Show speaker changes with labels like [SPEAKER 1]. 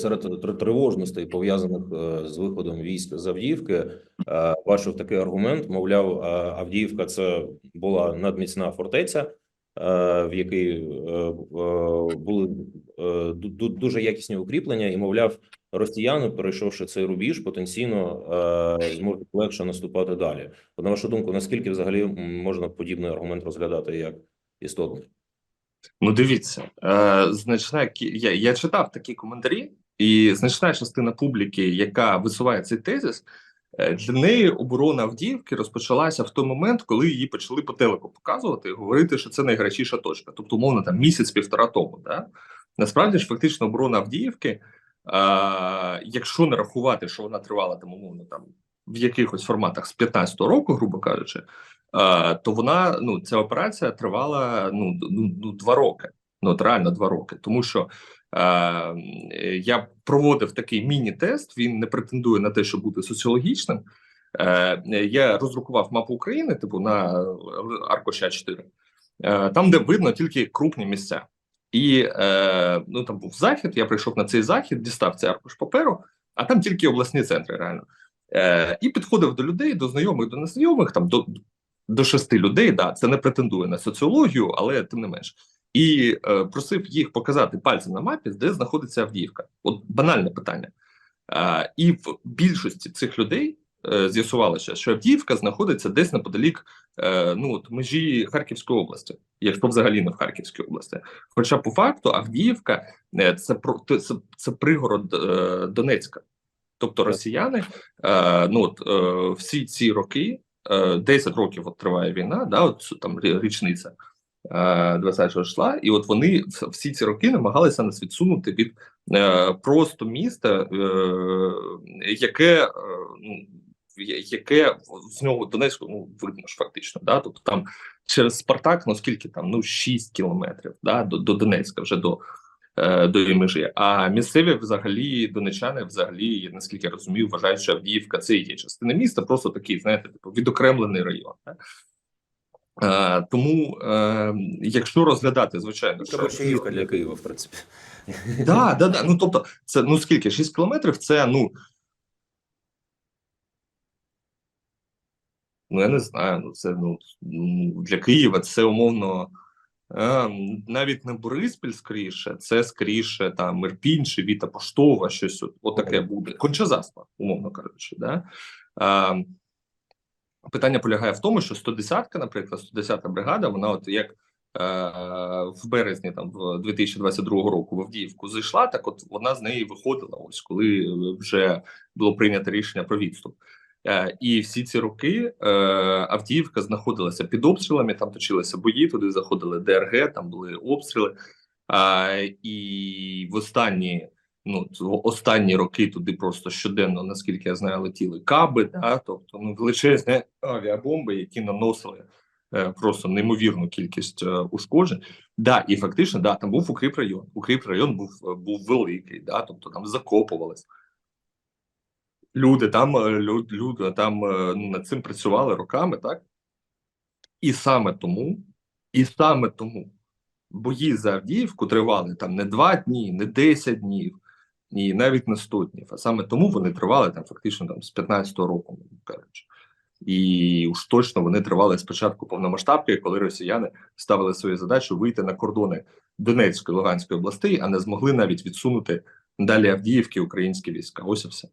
[SPEAKER 1] Серед тривожностей, пов'язаних е, з виходом військ з Авдіївки, е, бачив такий аргумент. Мовляв, е, Авдіївка це була надміцна фортеця, в якій були ду- ду- дуже якісні укріплення, і мовляв, росіяни, перейшовши цей рубіж, потенційно зможуть легше наступати далі. На вашу думку, наскільки взагалі можна подібний аргумент розглядати як істотний?
[SPEAKER 2] Ну, дивіться, е, значна я, я читав такі коментарі, і значна частина публіки, яка висуває цей тезис, е, для неї оборона Авдіївки розпочалася в той момент, коли її почали по телеку показувати і говорити, що це найгарячіша точка. Тобто, умовно, там місяць-півтора тому. Да? Насправді ж, фактично, оборона Авдіївки, е, якщо не рахувати, що вона тривала там, умовно, там в якихось форматах з 15-го року, грубо кажучи, е, то вона ну ця операція тривала ну, ну, ну два роки. Ну от реально два роки, тому що я проводив такий міні-тест. Він не претендує на те, щоб бути соціологічним. Е, я роздрукував мапу України, типу на аркуші 4 е, там, де видно тільки крупні місця. І е, ну там був захід. Я прийшов на цей захід, дістав цей аркуш паперу, а там тільки обласні центри, реально. І підходив до людей, до знайомих, до незнайомих, там до, до шести людей. Да, це не претендує на соціологію, але тим не менш. І е, просив їх показати пальцем на мапі, де знаходиться Авдіївка. От банальне питання. Е, і в більшості цих людей е, з'ясувалося, що Авдіївка знаходиться десь неподалік е, ну, от, межі Харківської області, якщо взагалі не в Харківській області. Хоча по факту Авдіївка е, це про це, це пригород е, Донецька. Тобто росіяни, е, ну от е, всі ці роки, е, 10 років от триває війна, да, от там річниця 20 числа, і от вони всі ці роки намагалися нас відсунути від е, просто міста, е, яке е, ну, яке з нього Донецьку ну видно ж фактично, да, тобто там через Спартак, ну скільки там, ну 6 кілометрів, да, до, до Донецька, вже до е, до її межі. А місцеві взагалі донечани, взагалі, наскільки я розумію, вважають, що Авдіївка це є частина міста, просто такий, знаєте, типу відокремлений район. Да? Е, тому, е, якщо розглядати, звичайно, що
[SPEAKER 1] Кабачаївка для Києва, в принципі.
[SPEAKER 2] да, да, да. Ну тобто, це ну скільки? 6 кілометрів це ну. Ну, я не знаю. Ну, це ну ну, для Києва це умовно е, навіть не Бориспіль скоріше, це скоріше там Ірпінь чи Віта Поштова, щось от, от таке буде. Кончазаспа, умовно кажучи. Да? Е, питання полягає в тому, що 110-ка, наприклад, 110-та бригада, вона от як. е, В березні там в 2022 року в Авдіївку зайшла, так от вона з неї виходила. Ось коли вже було прийнято рішення про відступ. Е, І всі ці роки е, Авдіївка знаходилася під обстрілами. Там точилися бої, туди заходили ДРГ, там були обстріли. Е, І в останні ну в останні роки туди просто щоденно, наскільки я знаю, летіли каби, да, тобто ну величезні авіабомби, які наносили е, просто неймовірну кількість е, ушкоджень. Да, і фактично, да, там був укріп район. Укріп район був е, був великий, да, тобто там закопувались. Люди там е, лю- люди там е, ну, над цим працювали роками, так? І саме тому, і саме тому бої за Авдіївку тривали там не два дні, не 10 днів, ні, навіть 100. А саме тому вони тривали там фактично там з 15-го року, кажучи. І уж точно вони тривали спочатку повномасштабки, коли росіяни ставили свою задачу вийти на кордони Донецької Луганської областей, а не змогли навіть відсунути далі Авдіївки українські війська. Ось і все.